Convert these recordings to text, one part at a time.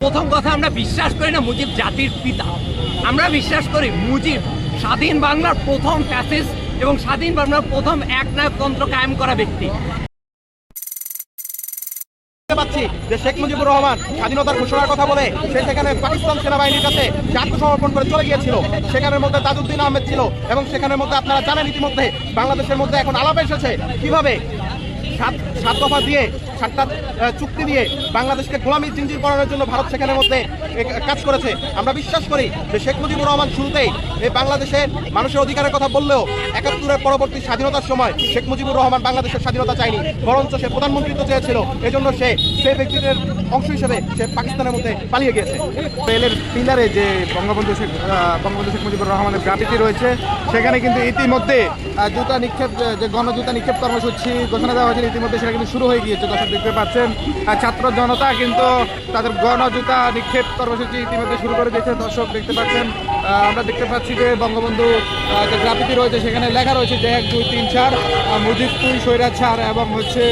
প্রথম কথা, আমরা বিশ্বাস করি না মুজিব জাতির পিতা। আমরা বিশ্বাস করি মুজিব স্বাধীন বাংলার প্রথম ফ্যাসিস্ট এবং স্বাধীন বাংলার প্রথম এক একনায়কতন্ত্র কায়েম করা ব্যক্তি। যে শেখ মুজিবুর রহমান স্বাধীনতার ঘোষণার কথা বলে সেখানে পাকিস্তান সেনাবাহিনীর আত্মসমর্পণ করে চলে গিয়েছিল। সেখানের মধ্যে আহমেদ ছিল এবং সেখানের মধ্যে আপনারা জানেন ইতিমধ্যে বাংলাদেশের মধ্যে এখন আলাপ এসেছে কীভাবে সাত সাত দফা দিয়ে, সাতটা চুক্তি দিয়ে বাংলাদেশকে গোলামির জিঞ্জির করানোর জন্য ভারত সেখানের মধ্যে কাজ করেছে। আমরা বিশ্বাস করি যে শেখ মুজিবুর রহমান শুরুতেই এই বাংলাদেশের মানুষের অধিকারের কথা বললেও একাত্তরের পরবর্তী স্বাধীনতার সময় শেখ মুজিবুর রহমান বাংলাদেশের স্বাধীনতা চায়নি। বরঞ্চ সে প্রধানমন্ত্রিত্ব চেয়েছিল। এজন্য সে সেই ব্যক্তিদের অংশ হিসেবে সে পাকিস্তানের মধ্যে পালিয়ে গিয়েছে। রেলের পিলারে যে বঙ্গবন্ধু শেখ বঙ্গবন্ধু শেখ মুজিবুর রহমানের গ্রাফিতি রয়েছে, সেখানে কিন্তু ইতিমধ্যে জুতা নিক্ষেপ যে গণজুতা নিক্ষেপ কর্মসূচি ঘোষণা দেওয়া হয়েছিল ইতিমধ্যে সেটা কিন্তু শুরু হয়ে গিয়েছে, দর্শক দেখতে পাচ্ছেন। ছাত্র জনতা কিন্তু তাদের গণজুতা নিক্ষেপ কর্মসূচি ইতিমধ্যে শুরু করে দিয়েছে, দর্শক দেখতে পাচ্ছেন। আমরা দেখতে পাচ্ছি যে বঙ্গবন্ধু যে গ্রাফিতি রয়েছে, সেখানে লেখা রয়েছে যে এক, দুই, তিন, চার মুজিব তুই স্বৈরাচার এবং হচ্ছে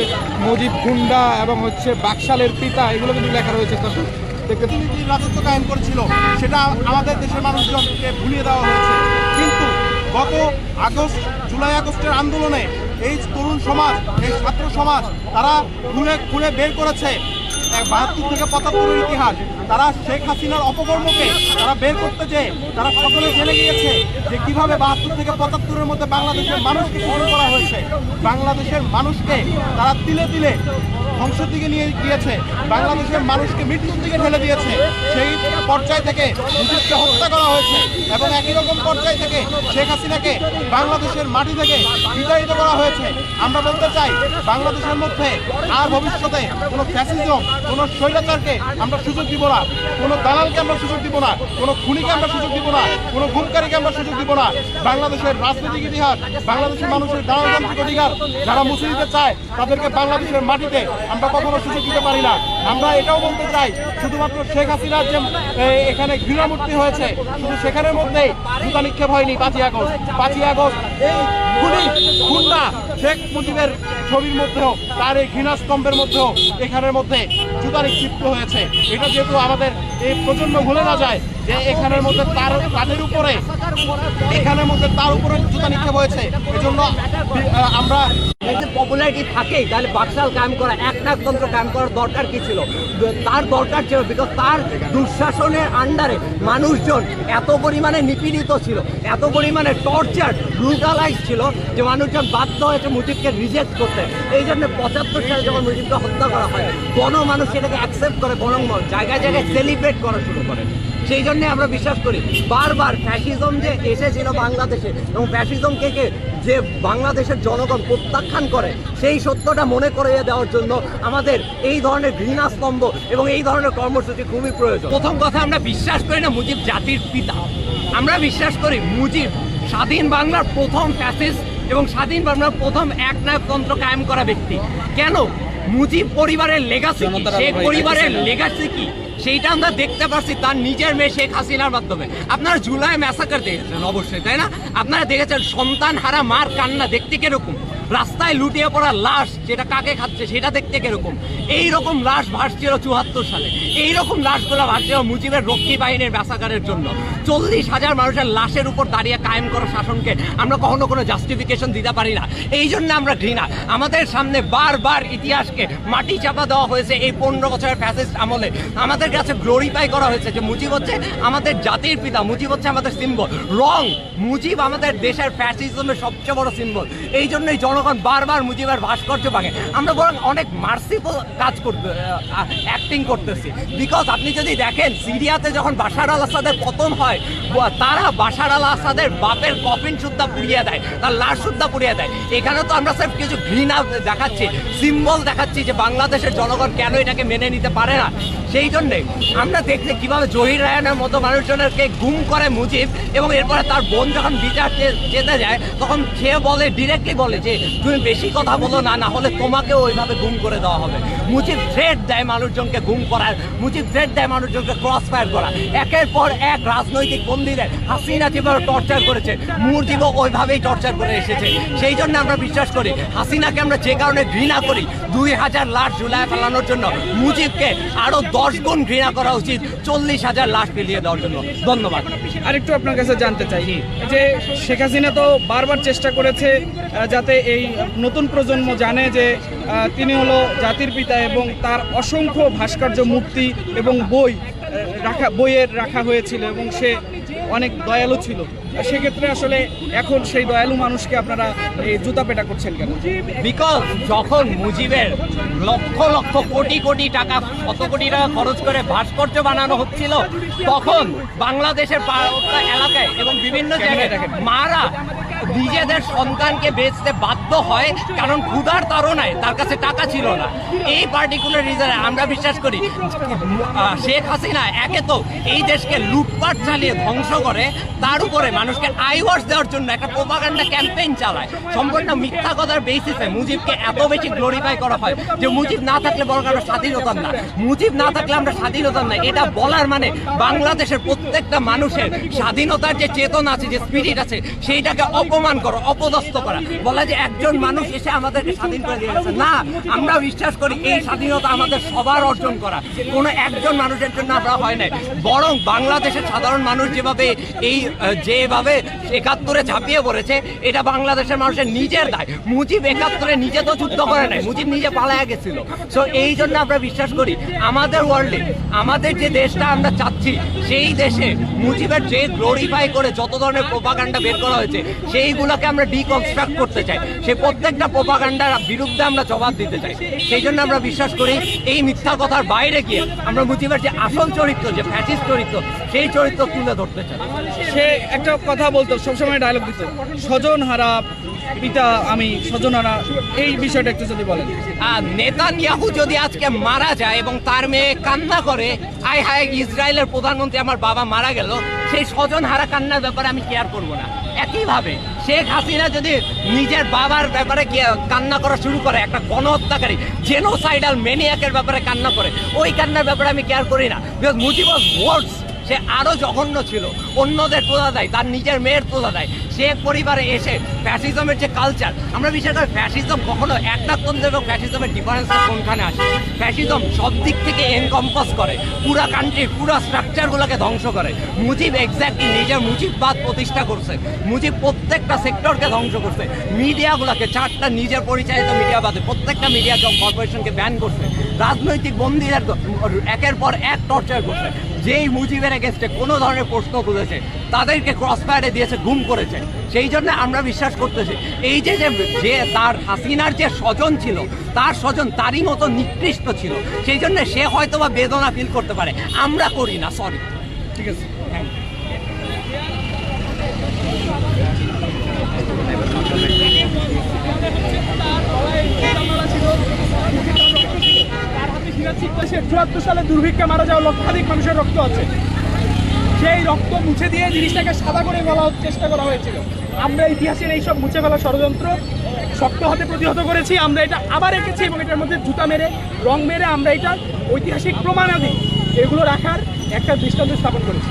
মুজিব গুন্ডা এবং হচ্ছে বাকশালের পিতা, এগুলো কিন্তু লেখা রয়েছে, দর্শক যে রাজত্ব কায়েম করেছিল, সেটা আমাদের দেশের মানুষজনকে ভুলিয়ে দেওয়া হয়েছে। কিন্তু গত আগস্ট, জুলাই আগস্টের আন্দোলনে এই তরুণ সমাজ, এই ছাত্র সমাজ, তারা খুলে খুলে বের করেছে। বাহাত্তর থেকে পঁচাত্তরের ইতিহাস। তারা শেখ হাসিনার অপকর্মকে তারা বের করতে যে তারা সকলে জেনে গিয়েছে যে কীভাবে বাহাত্তর থেকে পঁচাত্তরের মধ্যে বাংলাদেশের মানুষকে শোষণ করা হয়েছে। বাংলাদেশের মানুষকে তারা তিলে তিলে ধ্বংসের দিকে নিয়ে গিয়েছে। বাংলাদেশের মানুষকে মৃত্যুর দিকে ঠেলে দিয়েছে। সেই পর্যায় থেকে মুজিবকে হত্যা করা হয়েছে এবং একই রকম পর্যায় থেকে শেখ হাসিনাকে বাংলাদেশের মাটি থেকে বিতাড়িত করা হয়েছে। আমরা বলতে চাই, বাংলাদেশের মধ্যে আর ভবিষ্যতে কোনো ফ্যাসিজম, কোনো স্বৈরাচারকে আমরা সুযোগ দিব না। কোনো দালালকে আমরা সুযোগ দিব না, কোনো খুনিকে আমরা সুযোগ দিব না, কোনো গুমকারীকে আমরা সুযোগ দিব না। বাংলাদেশের রাজনৈতিক ইতিহাস, বাংলাদেশের মানুষের গণতান্ত্রিক অধিকার, যারা মুছে দিতে চায়, তাদেরকে বাংলাদেশের মাটিতে আমরা কখনো সুযোগ দিতে পারি না। আমরা এটাও বলতে চাই, শুধুমাত্র শেখ হাসিনার যে এখানে ঘৃণামূর্তি হয়েছে, শুধু সেখানের মধ্যেই জুতা নিক্ষেপ হয়নি পাঁচই আগস্ট। পাঁচই আগস্ট এই খুনি খুন্না শেখ মুজিবের ছবির মধ্যেও, তার এই ঘৃণাস্তম্ভের মধ্যেও, এখানের মধ্যে জুতা ক্ষিপ্ত হয়েছে। এটা যেহেতু আমাদের এই প্রজন্ম ভুলে না যায় যে এখানের মধ্যে তার তাদের উপরে এখানের মধ্যে তার উপরে জুতা নিক্ষেপ হয়েছে। এজন্য আমরা পপুলারিটি থাকেই, তাহলে বাকশাল কায়েম করা একনায়কতন্ত্র কায়েম করার দরকার কি ছিল? তার দরকার ছিল বিকজ তার দুঃশাসনের আন্ডারে মানুষজন এত পরিমাণে নিপীড়িত ছিল, এত পরিমাণে টর্চার ব্রুটালাইজ ছিল যে মানুষজন বাধ্য হয়েছে মুজিবকে রিজেক্ট করতে। এই জন্য পঁচাত্তর সালে যখন মুজিবকে হত্যা করা হয়, গণমানুষ সেটাকে অ্যাকসেপ্ট করে বরং জায়গায় জায়গায় সেলিব্রেট করা শুরু করে। সেই জন্য আমরা বিশ্বাস করি, বারবার ফ্যাসিজম যে এসেছিল বাংলাদেশে এবং ফ্যাসিজমকে যে বাংলাদেশের জনগণ প্রত্যাখ্যান করে, সেই সত্যটা মনে করিয়ে দেওয়ার জন্য আমাদের এই ধরনের ঘৃণাস্তম্ভ এবং এই ধরনের কর্মসূচি খুবই প্রয়োজন। প্রথম কথা, আমরা বিশ্বাস করি না মুজিব জাতির পিতা। আমরা বিশ্বাস করি মুজিব স্বাধীন বাংলার প্রথম ফ্যাসিস্ট এবং স্বাধীন বাংলার প্রথম একনায়কতন্ত্র কায়েম করা ব্যক্তি। কেন? মুজিব পরিবারের লেগাসি শেখ পরিবারের লেগাসি কি? সেইটা আমরা দেখতে পাচ্ছি তার নিজের মেয়ে শেখ হাসিনার মাধ্যমে। আপনারা জুলাই ম্যাসাকার দেখেছেন অবশ্যই তাই না? আপনারা দেখেছেন সন্তান হারা মার কান্না দেখতে কীরকম? রাস্তায় লুটিয়ে পড়া লাশ যেটা কাকে খাচ্ছে সেটা দেখতে কীরকম? এই রকম লাশ ভাসছিল চুয়াত্তর সালে। এই রকম লাশগুলো ভাসছিল মুজিবের রক্ষী বাহিনীর ব্যাসাগারের জন্য। চল্লিশ হাজার মানুষের লাশের উপর দাঁড়িয়ে কায়েম করা শাসনকে আমরা কখনো কোনো জাস্টিফিকেশন দিতে পারি না। এই জন্য আমরা ঘৃণা। আমাদের সামনে বারবার ইতিহাসকে মাটি চাপা দেওয়া হয়েছে এই পনেরো বছরের ফ্যাসিস্ট আমলে। আমাদের কাছে গ্লোরিফাই করা হয়েছে যে মুজিব হচ্ছে আমাদের জাতির পিতা, মুজিব হচ্ছে আমাদের সিম্বল রং মুজিব আমাদের দেশের ফ্যাসিজমের সবচেয়ে বড় সিম্বল এই জন্যই জনগণ বারবার মুজিবের ভাস্কর্য পাকে আমরা বরং অনেক মার্সিফুল কাজ করতে অ্যাক্টিং করতেছি। বিকজ আপনি যদি দেখেন, সিরিয়াতে যখন বাশার আল আসাদের পতন হয় তারা বাশার আল আসাদের বাপের কফিন সুদ্ধা পুড়িয়ে দেয়, তার লাশ সুদ্ধা পুড়িয়ে দেয়। এখানে তো আমরা স্যার কিছু ঘৃণা দেখাচ্ছি সিম্বল দেখাচ্ছি যে বাংলাদেশের জনগণ কেন এটাকে মেনে নিতে পারে না। সেই জন্যে আমরা দেখছি কীভাবে জহির রায়নের মতো মানুষজনকে গুম করে মুজিব, এবং এরপরে তার বোন যখন বিচার চে- যেতে যায়, তখন সে বলে ডিরেক্টলি বলে যে তুমি বেশি কথা বলো না না হলে তোমাকেও ওইভাবে গুম করে দেওয়া হবে। মুজিব থ্রেড দেয় মানুষজনকে গুম করার, মুজিব থ্রেড দেয় মানুষজনকে ক্রস ফায়ার করা। একের পর এক রাজনৈতিক বন্দীদের হাসিনা যেভাবে টর্চার করেছে মুরজিবও ওইভাবেই টর্চার করে এসেছে। সেই জন্য আমরা বিশ্বাস করি, হাসিনাকে আমরা যে কারণে ঘৃণা করি, দুই হাজার লাশ ঝুলায় ফেলানোর জন্য মুজিবকে আরও দশ গুণ ঘৃণা করা উচিত, চল্লিশ হাজার লাশ ফেলিয়ে দেওয়ার জন্য। ধন্যবাদ। আরেকটু আপনার কাছে জানতে চাই যে শেখ হাসিনা তো বারবার চেষ্টা করেছে যাতে এই নতুন প্রজন্ম জানে যে তিনি হলো জাতির পিতা এবং তার অসংখ্য ভাস্কর্য মূর্তি এবং বই রাখা বইয়ের রাখা হয়েছিল এবং সে অনেক দয়ালু ছিল। সেক্ষেত্রে আসলে এখন সেই দয়ালু মানুষকে আপনারা এই জুতা পেটা করছেন কেন? বিকজ যখন মুজিবের লক্ষ লক্ষ কোটি কোটি টাকা কত কোটি টাকা খরচ করে ভাস্কর্য বানানো হচ্ছিল তখন বাংলাদেশের এলাকায় এবং বিভিন্ন জায়গায় মারা নিজেদের সন্তানকে বেচতে বাধ্য হয়, কারণ ক্ষুধার তাড়নায় তার কাছে টাকা ছিল না। এই পার্টিকুলার রিজনে আমরা বিশ্বাস করি শেখ হাসিনা একে তো এই দেশকে লুটপাট চালিয়ে ধ্বংস করে, তার উপরে মানুষকে আইওয়াশ দেওয়ার জন্য একটা প্রোপাগান্ডা ক্যাম্পেইন চালায়। সম্পূর্ণ মিথ্যা কথার বেসিসে মুজিবকে এত বেশি গ্লোরিফাই করা হয় যে মুজিব না থাকলে বরং আমরা স্বাধীনতার না। মুজিব না থাকলে আমরা স্বাধীনতার না। এটা বলার মানে বাংলাদেশের প্রত্যেকটা মানুষের স্বাধীনতার যে চেতনা আছে, যে স্পিরিট আছে, সেইটাকে অপমান করো, অপদস্থ করা। বলা যে একজন মানুষ এসে আমাদেরকে স্বাধীন করে দিয়ে গেছে। না আমরা বিশ্বাস করি এই স্বাধীনতা আমাদের সবার অর্জন করা। কোনো একজন মানুষের জন্য আমরা হয় নাই। বরং বাংলাদেশের সাধারণ মানুষ যেভাবে এই যেভাবে একাত্তরে ঝাঁপিয়ে পড়েছে, এটা বাংলাদেশের মানুষের নিজের দায়। মুজিব একাত্তরে নিজে তো যুদ্ধ করে নাই, মুজিব নিজে পালায়া গেছিল। সো এই জন্য আমরা বিশ্বাস করি, আমাদের ওয়ার্ল্ডে আমাদের যে দেশটা আমরা চাচ্ছি, সেই দেশে মুজিবের যে গ্লোরিফাই করে যত ধরনের প্রোপাগান্ডা বের করা হয়েছে, সেইগুলোকে আমরা ডিকনস্ট্রাক্ট করতে চাই। সেই প্রত্যেকটা প্রোপাগান্ডার বিরুদ্ধে আমরা জবাব দিতে চাই। সেই জন্য আমরা বিশ্বাস করি এই মিথ্যা কথার বাইরে গিয়ে আমরা মুজিবের যে আসল চরিত্র যে ফ্যাসিস চরিত্র সেই চরিত্র তুলে ধরতে চাই। সে একটা কথা বলতো সবসময় ডায়লগ দিত স্বজন হারা পিতা আমি স্বজন হারা এই বিষয়টা একটু যদি বলেন। আর নেতানিয়াহু যদি আজকে মারা যায় এবং তার মেয়ে কান্না করে আই হায় ইসরায়েলের প্রধানমন্ত্রী আমার বাবা মারা গেল সেই স্বজন হারা কান্নার ব্যাপারে আমি কেয়ার করব না। একইভাবে শেখ হাসিনা যদি নিজের বাবার ব্যাপারে কান্না করা শুরু করে, একটা গণহত্যাকারী জেনোসাইডাল মেনিয়াকের ব্যাপারে কান্না করে, ওই কান্নার ব্যাপারে আমি কেয়ার করি না। বিকজ মুজিব ওয়ার্ডস সে আরও জঘন্য ছিল। অন্যদের তোলা দেয়, তার নিজের মেয়ের তোলা দেয়। সে পরিবারে এসে ফ্যাসিজমের যে কালচার আমরা বিশেষ করে ফ্যাসিজম কখনো একনাত্মন্ত্র এবং ফ্যাসিজমের ডিফারেন্সটা কোনখানে আসে? ফ্যাসিজম সব দিক থেকে এনকম্পাস করে, পুরা কান্ট্রির পুরা স্ট্রাকচারগুলোকে ধ্বংস করে। মুজিব এক্স্যাক্টলি নিজের মুজিববাদ প্রতিষ্ঠা করছে। মুজিব প্রত্যেকটা সেক্টরকে ধ্বংস করছে। মিডিয়াগুলোকে চারটা নিজের পরিচালিত মিডিয়া বাদে প্রত্যেকটা মিডিয়া কর্পোরেশনকে ব্যান করছে। রাজনৈতিক বন্দীদের একের পর এক টর্চার করছে। যেই মুজিবের এগেনস্টে কোনো ধরনের প্রশ্ন তুলেছে, তাদেরকে ক্রস ফায়ারে দিয়েছে, গুম করেছে। সেই জন্য আমরা বিশ্বাস করতেছি, এই যে যে তার হাসিনার যে স্বজন ছিল, তার স্বজন তারই মতো নিকৃষ্ট ছিল। সেই জন্য সে হয়তো বা বেদনা ফিল করতে পারে। আমরা করি না সরি ঠিক আছে। সালে দুর্ভিক্ষে মারা যাওয়া লক্ষাধিক মানুষের রক্ত আছে। সেই রক্ত মুছে দিয়ে জিনিসটাকে সাদা করে ফেলার চেষ্টা করা হয়েছিল। আমরা ইতিহাসের এইসব মুছে ফেলা ষড়যন্ত্র শক্ত হাতে প্রতিহত করেছি, আমরা এটা আবার রেখেছি এবং এটার মধ্যে জুতা মেরে, রং মেরে আমরা এটা ঐতিহাসিক প্রমাণাদি এগুলো রাখার একটা দৃষ্টান্ত স্থাপন করেছি।